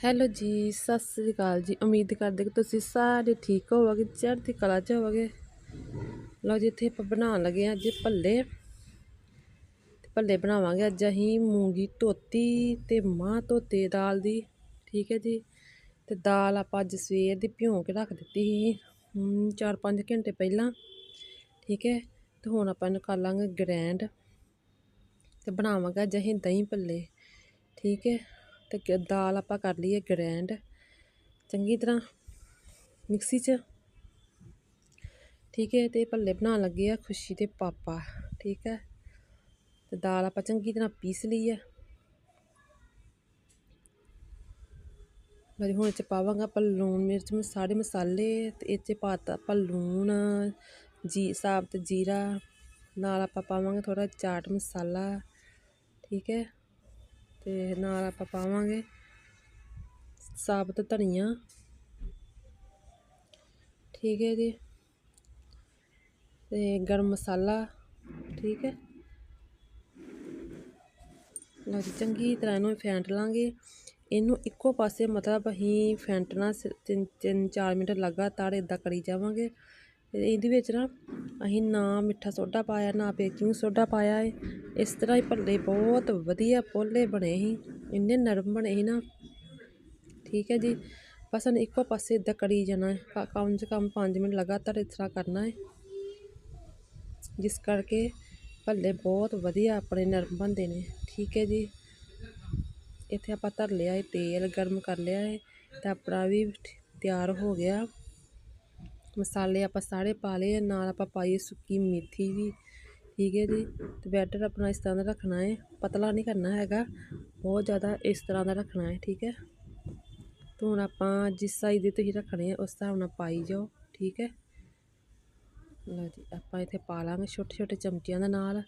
Hello ਜੀ, ਸਤਿ ਸ੍ਰੀ ਅਕਾਲ ਜੀ। ਉਮੀਦ ਕਰਦੇ ਕਿ ਤੁਸੀਂ ਸਾਰੇ ਠੀਕ ਹੋਵੋਗੇ, ਚੜ੍ਹਦੀ ਕਲਾ 'ਚ ਹੋਵੋਗੇ। ਲਓ ਜੀ, ਇੱਥੇ ਆਪਾਂ ਬਣਾਉਣ ਲੱਗੇ ਹਾਂ ਅੱਜ ਭੱਲੇ। ਤੇ ਭੱਲੇ ਬਣਾਵਾਂਗੇ। ਅੱਜ ਅਸੀਂ ਮੂੰਗੀ ਧੋਤੀ ਤੇ ਮਾਂ ਧੋਤੇ ਦਾਲ ਦੀ, ਠੀਕ ਹੈ ਜੀ। ਤੇ ਦਾਲ ਆਪਾਂ ਅੱਜ ਸਵੇਰ ਦੀ ਭਿਉਂ ਕੇ ਰੱਖ ਦਿੱਤੀ ਸੀ। 4-5 ਘੰਟੇ ਪਹਿਲਾਂ, ਠੀਕ ਹੈ। ਤੇ ਹੁਣ ਆਪਾਂ ਇਹਨੂੰ ਕਰ ਲਾਂਗੇ ਗ੍ਰੈਂਡ। ਤੇ ਬਣਾਵਾਂਗੇ ਅੱਜ ਅਸੀਂ ਦਹੀਂ ਭੱਲੇ, ਠੀਕ ਹੈ। ਅਤੇ ਦਾਲ ਆਪਾਂ ਕਰ ਲਈਏ ਗ੍ਰੈਂਡ ਚੰਗੀ ਤਰ੍ਹਾਂ ਮਿਕਸੀ 'ਚ। ਠੀਕ ਹੈ, ਤੇ ਭੱਲੇ ਬਣਾਉਣ ਲੱਗੇ ਆ ਖੁਸ਼ੀ ਦੇ ਪਾਪਾ। ਠੀਕ ਹੈ, ਤੇ ਦਾਲ ਆਪਾਂ ਚੰਗੀ ਤਰ੍ਹਾਂ ਪੀਸ ਲਈ ਹੈ ਮੈਂ ਹੁਣ ਚ ਪਾਵਾਂਗਾ ਆਪਾਂ ਲੂਣ, ਮਿਰਚ ਸਾਰੇ ਮਸਾਲੇ ਤੇ ਇਹ 'ਚ ਪਾਤਾ ਆਪਾਂ ਲੂਣ, ਜੀ, ਸਾਬਤ ਜੀਰਾ। ਨਾਲ ਆਪਾਂ ਪਾਵਾਂਗੇ ਥੋੜਾ ਚਾਟ ਮਸਾਲਾ। ਠੀਕ ਹੈ ਤੇ ਨਾਲ ਆਪਾਂ ਪਾਵਾਂਗੇ ਸਾਬਤ ਧਨੀਆ। ਠੀਕ ਹੈ ਜੀ। ਤੇ ਗਰਮ ਮਸਾਲਾ, ਠੀਕ ਹੈ। ਲਓ ਜੀ, ਚੰਗੀ ਤਰ੍ਹਾਂ ਇਹਨੂੰ ਫੈਂਟ ਲਾਂਗੇ। ਇਹਨੂੰ ਇੱਕੋ ਪਾਸੇ ਮਤਲਬ ਅਸੀਂ ਫੈਂਟਣਾ ਤਿੰਨ ਤਿੰਨ ਚਾਰ ਮਿੰਟ ਲਗਾਤਾਰ ਇਦਾਂ ਕਰੀ ਜਾਵਾਂਗੇ। ਇਹਦੇ ਵਿੱਚ ਨਾ ਅਸੀਂ ਨਾ ਮਿੱਠਾ ਸੋਡਾ ਪਾਇਆ, ਨਾ ਬੇਕਿੰਗ ਸੋਡਾ ਪਾਇਆ ਹੈ ਇਸ ਤਰ੍ਹਾਂ ਹੀ ਭੱਲੇ ਬਹੁਤ ਵਧੀਆ ਪੋਲੇ ਬਣੇ ਸੀ। ਇੰਨੇ ਨਰਮ ਬਣੇ ਸੀ ਨਾ। ਠੀਕ ਹੈ ਜੀ। ਬਸ ਇਹਨੂੰ ਇੱਕੋ ਪਾਸੇ ਇਦਾਂ ਕਰੀ ਜਾਣਾ ਹੈ। ਕਮ ਸੇ ਕਮ 5 ਮਿੰਟ ਲਗਾਤਾਰ ਇਸ ਤਰ੍ਹਾਂ ਕਰਨਾ ਹੈ। ਜਿਸ ਕਰਕੇ ਭੱਲੇ ਬਹੁਤ ਵਧੀਆ ਆਪਣੇ ਨਰਮ ਬਣਦੇ ਨੇ। ਠੀਕ ਹੈ ਜੀ। ਇੱਥੇ ਆਪਾਂ ਧਰ ਲਿਆ ਹੈ ਤੇਲ ਗਰਮ ਕਰ ਲਿਆ ਹੈ ਤੇ ਆਪਣਾ ਵੀ ਤਿਆਰ ਹੋ ਗਿਆ। ਮਸਾਲੇ ਆਪਾਂ ਸਾਰੇ ਪਾ ਲਏ ਨਾਲ ਆਪਾਂ ਪਾਈ ਸੁੱਕੀ ਮੇਥੀ ਵੀ ਠੀਕ ਹੈ ਜੀ। ਤੇ ਬੈਟਰ ਆਪਣਾ ਇਸ ਤਰ੍ਹਾਂ ਦਾ ਰੱਖਣਾ ਹੈ, ਪਤਲਾ ਨਹੀਂ ਕਰਨਾ ਹੈਗਾ, ਬਹੁਤ ਜ਼ਿਆਦਾ ਇਸ ਤਰ੍ਹਾਂ ਦਾ ਰੱਖਣਾ ਹੈ, ਠੀਕ ਹੈ। ਤੇ ਹੁਣ ਆਪਾਂ ਜਿਸ ਸਾਈਜ਼ ਦੇ ਤੁਸੀਂ ਰੱਖਣੇ ਆ, ਉਸ ਹਿਸਾਬ ਨਾਲ ਪਾਈ ਜਾਓ, ਠੀਕ ਹੈ। ਲਓ ਜੀ, ਆਪਾਂ ਇੱਥੇ ਪਾ ਲਾਂਗੇ ਛੋਟੇ ਛੋਟੇ ਚਮਚਿਆਂ ਦੇ ਨਾਲ।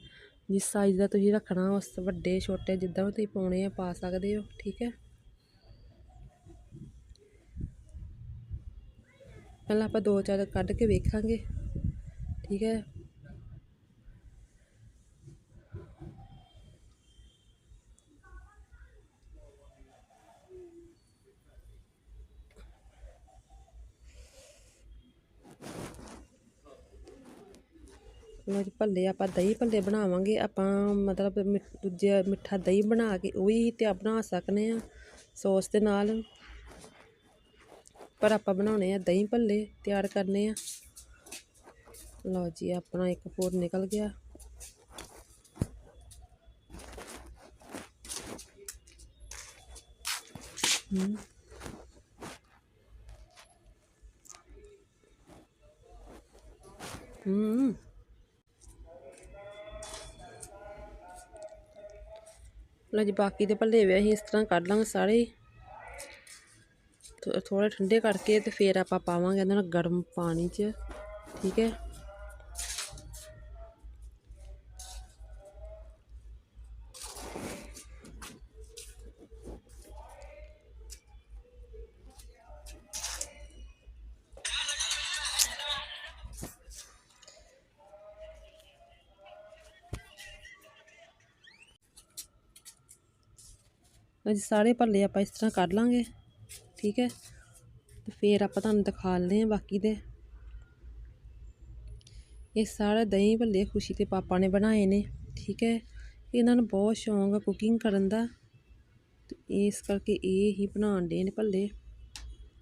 ਜਿਸ ਸਾਈਜ਼ ਦਾ ਤੁਸੀਂ ਰੱਖਣਾ, ਉਸ ਵੱਡੇ, ਛੋਟੇ ਜਿੱਦਾਂ ਵੀ ਤੁਸੀਂ ਪਾਉਣੇ ਆ, ਪਾ ਸਕਦੇ ਹੋ, ਠੀਕ ਹੈ। ਪਹਿਲਾਂ ਆਪਾਂ ਦੋ ਚਾਰ ਕੱਢ ਕੇ ਵੇਖਾਂਗੇ, ਠੀਕ ਹੈ? ਲੋ ਜੀ, ਭੱਲੇ ਆਪਾਂ ਦਹੀਂ ਭੱਲੇ ਬਣਾਵਾਂਗੇ, ਆਪਾਂ ਮਤਲਬ ਦੂਜੇ ਮਿੱਠਾ ਦਹੀਂ ਬਣਾ ਕੇ ਉਹੀ ਵੀ ਤੇ ਬਣਾ ਸਕਨੇ ਆ ਸੌਸ ਦੇ ਨਾਲ। ਪਰ ਆਪਾਂ ਬਣਾਉਣੇ ਆ ਦਹੀਂ ਭੱਲੇ, ਤਿਆਰ ਕਰਨੇ ਆ। ਲਓ ਜੀ, ਆਪਣਾ ਇੱਕ ਫੋਰ ਨਿਕਲ ਗਿਆ। ਹੂੰ। ਹੂੰ। ਲਓ ਜੀ, ਬਾਕੀ ਦੇ ਭੱਲੇ ਵੀ ਅਸੀਂ ਇਸ ਤਰ੍ਹਾਂ ਕੱਢ ਲਾਂਗੇ ਸਾਰੇ। ਥੋੜੇ ਠੰਡੇ ਕਰਕੇ ਤੇ ਫਿਰ ਆਪਾਂ ਪਾਵਾਂਗੇ ਇਹਨਾਂ ਨੂੰ ਗਰਮ ਪਾਣੀ 'ਚ, ਠੀਕ ਹੈ? ਅਜੀ ਸਾਰੇ ਭੱਲੇ ਆਪਾਂ ਇਸ ਤਰ੍ਹਾਂ ਕੱਢ ਲਾਂਗੇ। ਠੀਕ ਹੈ? ਤੇ ਫਿਰ ਆਪਾਂ ਤੁਹਾਨੂੰ ਦਿਖਾ ਲਦੇ ਆ ਬਾਕੀ ਦੇ। ਇਹ ਸਾਰਾ ਦਹੀਂ ਭੱਲੇ ਖੁਸ਼ੀ ਤੇ ਪਾਪਾ ਨੇ ਬਣਾਏ ਨੇ, ਠੀਕ ਹੈ? ਇਹਨਾਂ ਨੂੰ ਬਹੁਤ ਸ਼ੌਂਕ ਆ ਕੁਕਿੰਗ ਕਰਨ ਦਾ। ਤੇ ਇਸ ਕਰਕੇ ਇਹ ਹੀ ਬਣਾਉਣ ਦੇ ਨੇ ਭੱਲੇ।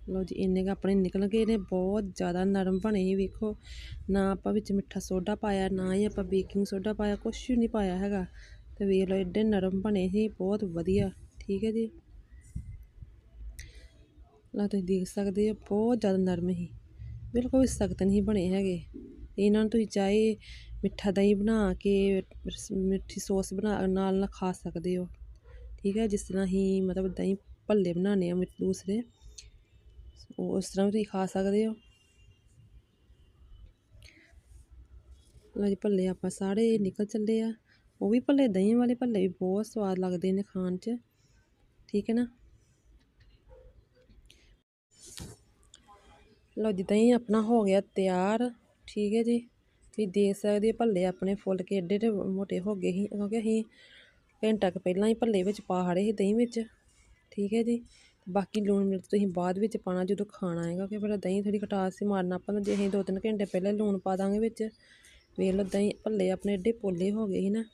ਲਓ ਜੀ, ਇੰਨੇ ਕ ਆਪਣੇ ਨਿਕਲ ਗਏ ਨੇ, ਬਹੁਤ ਜ਼ਿਆਦਾ ਨਰਮ ਬਣੇ ਵੇਖੋ। ਨਾ ਆਪਾਂ ਵਿੱਚ ਮਿੱਠਾ ਸੋਡਾ ਪਾਇਆ, ਨਾ ਹੀ ਆਪਾਂ ਬੇਕਿੰਗ ਸੋਡਾ ਪਾਇਆ ਕੁਝ ਵੀ ਨਹੀਂ ਪਾਇਆ ਹੈਗਾ। ਤੇ ਵੇਖ ਲਓ ਐਡੇ ਨਰਮ ਬਣੇ ਸੀ, ਬਹੁਤ ਵਧੀਆ, ਠੀਕ ਹੈ ਜੀ? ਲਾ ਤੁਸੀਂ ਦੇਖ ਸਕਦੇ ਹੋ ਬਹੁਤ ਜ਼ਿਆਦਾ ਨਰਮ ਹੀ ਬਿਲਕੁਲ ਵੀ ਸਖਤ ਨਹੀਂ ਬਣੇ ਹੈਗੇ। ਇਹਨਾਂ ਨੂੰ ਤੁਸੀਂ ਚਾਹੇ ਮਿੱਠਾ ਦਹੀਂ ਬਣਾ ਕੇ ਮਿੱਠੀ ਸੌਸ ਬਣਾ, ਨਾਲ ਨਾ ਖਾ ਸਕਦੇ ਹੋ। ਠੀਕ ਹੈ, ਜਿਸ ਤਰ੍ਹਾਂ ਹੀ ਮਤਲਬ ਦਹੀਂ ਭੱਲੇ ਬਣਾਉਣੇ ਆ ਦੂਸਰੇ ਉਸ ਤਰ੍ਹਾਂ ਵੀ ਤੁਸੀਂ ਖਾ ਸਕਦੇ ਹੋ। ਲਓ ਜੀ, ਭੱਲੇ ਆਪਾਂ ਸਾਰੇ ਨਿਕਲ ਚੱਲੇ ਆ। ਉਹ ਵੀ ਭੱਲੇ, ਦਹੀਂ ਵਾਲੇ ਭੱਲੇ ਵੀ ਬਹੁਤ ਸਵਾਦ ਲੱਗਦੇ ਨੇ ਖਾਣ 'ਚ। ਠੀਕ ਹੈ ਨਾ? ਲਓ ਜਿੱਦਾਂ ਹੀ ਆਪਣਾ ਹੋ ਗਿਆ ਤਿਆਰ, ਠੀਕ ਹੈ ਜੀ। ਤੁਸੀਂ ਦੇਖ ਸਕਦੇ ਹੋ ਭੱਲੇ ਆਪਣੇ ਫੁੱਲ ਕੇ ਏਡੇ ਏਡੇ ਮੋਟੇ ਹੋ ਗਏ ਸੀ, ਕਿਉਂਕਿ ਅਸੀਂ ਘੰਟਾ ਕੁ ਪਹਿਲਾਂ ਹੀ ਭੱਲੇ ਵਿੱਚ ਪਾ ਹੜੇ ਸੀ ਦਹੀਂ ਵਿੱਚ, ਠੀਕ ਹੈ ਜੀ। ਬਾਕੀ ਲੂਣ ਮਿਰਚ ਤੁਸੀਂ ਬਾਅਦ ਵਿੱਚ ਪਾਣਾ ਜਦੋਂ ਖਾਣਾ ਹੈਗਾ ਕਿ ਫਿਰ ਦਹੀਂ ਥੋੜੀ ਖਟਾਸ ਸੀ ਮਾਰਨਾ ਆਪਾਂ ਨੂੰ, ਜੇ ਅਸੀਂ ਦੋ ਤਿੰਨ ਘੰਟੇ ਪਹਿਲਾਂ ਲੂਣ ਪਾ ਦਾਂਗੇ ਵਿੱਚ, ਵੇਖ ਲਓ ਦਹੀਂ ਭੱਲੇ ਆਪਣੇ ਏਡੇ ਪੋਲੇ ਹੋ ਗਏ ਸੀ ਨਾ।